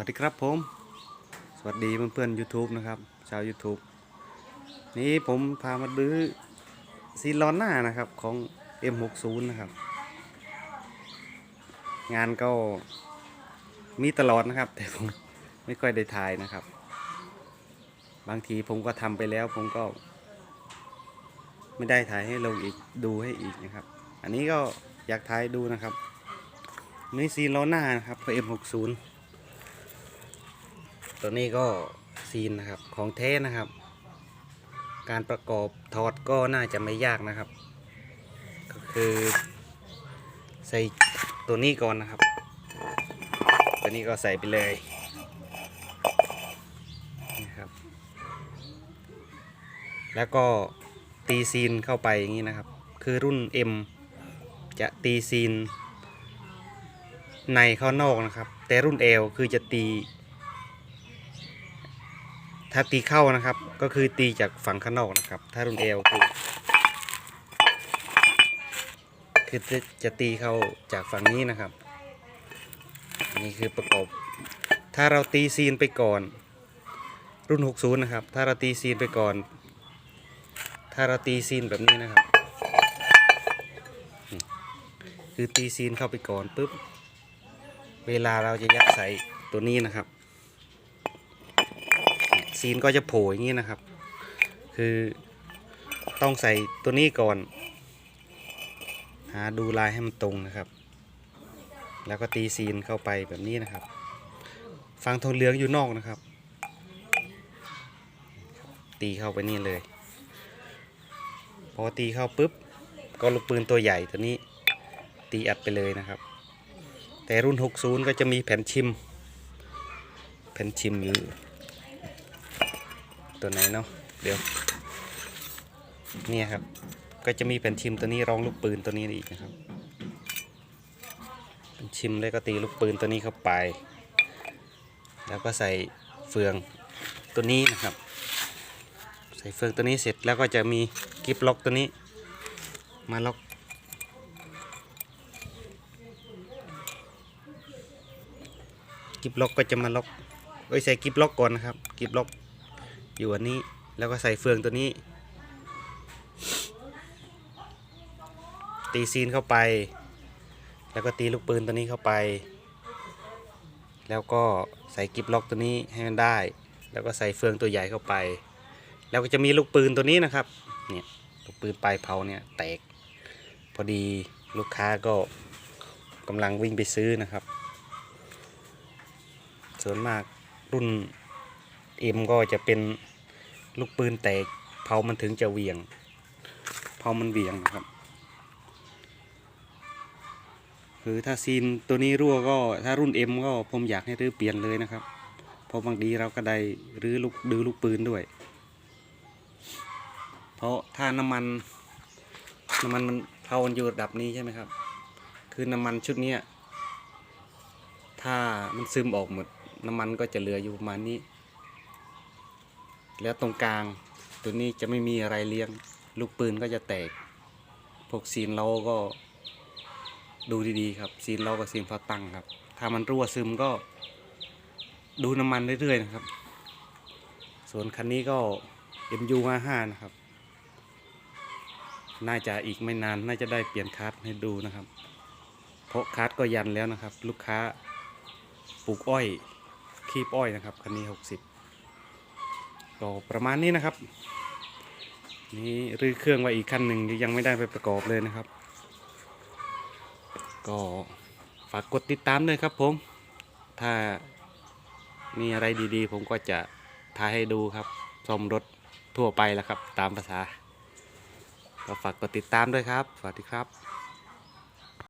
วัสดีครับผม สวัสดีเพื่อนๆ YouTube นะครับ ชาว YouTube นี่ผมพามาดื้อซีลอนหน้านะครับของ M60 นะครับ งานก็มีตลอดนะครับ แต่ผมไม่ค่อยได้ถ่ายนะครับ บางทีผมก็ทำไปแล้วผมก็ ไม่ได้ถ่ายให้ลงอีกดูให้อีกนะครับ อันนี้ก็อยากถ่ายดูนะครับนี่ซีล้อหน้านะครับของ M60 ตัวนี้ก็ซีนนะครับของเทนะครับ การประกอบถอดก็น่าจะไม่ยากนะครับ ก็คือใส่ตัวนี้ก่อนนะครับ ตัวนี้ก็ใส่ไปเลยนะครับ แล้วก็ตีซีนเข้าไปอย่างนี้นะครับ คือรุ่น M จะตีซีนในข้านอกนะครับ แต่รุ่น L คือจะตี ถ้าตีเข้านะครับ ก็คือตีจากฝั่งข้างนอกนะครับ ถ้ารุ่น L คือคือจะตีเข้าจากฝั่งนี้นะครับนนี้คือประกอบ ถ้าเราตีซีนไปก่อน รุ่น 60 นะครับ ถ้าเราตีซีนไปก่อน ถ้าเราตีซีนแบบนี้นะครับ คือตีซีนเข้าไปก่อนปุ๊บ เวลาเราจะยัดใส่ตัวนี้นะครับ ซีนก็จะโผล่อย่างนี้นะครับ คือต้องใส่ตัวนี้ก่อน หาดูลายให้มันตรงนะครับ แล้วก็ตีซีนเข้าไปแบบนี้นะครับ ฟังทองเหลืองอยู่นอกนะครับ ตีเข้าไปนี่เลย พอตีเข้าปุ๊บ ก็ลูกปืนตัวใหญ่ตัวนี้ ตีอัดไปเลยนะครับ แต่รุ่น 60 ก็จะมีแผ่นชิม แผ่นชิมอยู่ ตัวไหนเนาะเดี๋ยวเนี่ยครับ ก็จะมีแผ่นชิมตัวนี้รองลูกปืนตัวนี้อีกนะครับแผ่นชิมแล้วก็ตีลูกปืนตัวนี้เข้าไป แล้วก็ใส่เฟืองตัวนี้นะครับ ใส่เฟืองตัวนี้เสร็จแล้วก็จะมีกิฟล็อกตัวนี้ มาล็อกกิฟล็อกก็จะมาล็อกเอ้ยใส่กิฟล็อกก่อนนะครับกิฟล็อก อยู่อันนี้แล้วก็ใส่เฟืองตัวนี้ ตีซีนเข้าไป แล้วก็ตีลูกปืนตัวนี้เข้าไป แล้วก็ใส่กิบล็อกตัวนี้ให้มันได้ แล้วก็ใส่เฟืองตัวใหญ่เข้าไป แล้วก็จะมีลูกปืนตัวนี้นะครับเนี่ยลูกปืนปลายเผาเนี่ยแตก พอดีลูกค้าก็กำลังวิ่งไปซื้อนะครับ ส่วนมากรุ่นเอ็มก็จะเป็น ลูกปืนแตกเผามันถึงจะเวียงเผามันเวียงนะครับคือถ้าซีนตัวนี้รั่วก็ถ้ารุ่น M ก็ผมอยากให้รื้อเปลี่ยนเลยนะครับ เพราะบางทีเราก็ได้รื้อลูกดื้อลูกปืนด้วย เพราะถ้าน้ำมันน้ำมันมันเผามันอยู่ระดับนี้ใช่ไหมครับ คือน้ำมันชุดเนี้ถ้ามันซึมออกหมดน้ำมันก็จะเหลืออยู่ประมาณนี้ แล้วตรงกลาง ตัวนี้จะไม่มีอะไรเลี้ยง ลูกปืนก็จะแตก พวกซีนเราก็ดูดีๆครับ ซีนเรากับซีนพอตั้งครับ ถ้ามันรั่วซึมก็ดูน้ำมันเรื่อยๆนะครับ ส่วนคันนี้ก็ MU55 นะครับ น่าจะอีกไม่นานน่าจะได้เปลี่ยนคัสให้ดูนะครับ เพราะคัสก็ยันแล้วนะครับ ลูกค้าปลูกอ้อยคีบอ้อยนะครับคันนี้ 60 ก็ประมาณนี้นะครับ นี่รื้อเครื่องไว้อีกคันหนึ่งยังไม่ได้ไปประกอบเลยนะครับ ก็ฝากกดติดตามด้วยครับผม ถ้ามีอะไรดีๆ ผมก็จะถ่ายให้ดูครับซ่อมรถทั่วไปแล้วครับ ตามภาษา ก็ฝากกดติดตามด้วยครับ สวัสดีครับ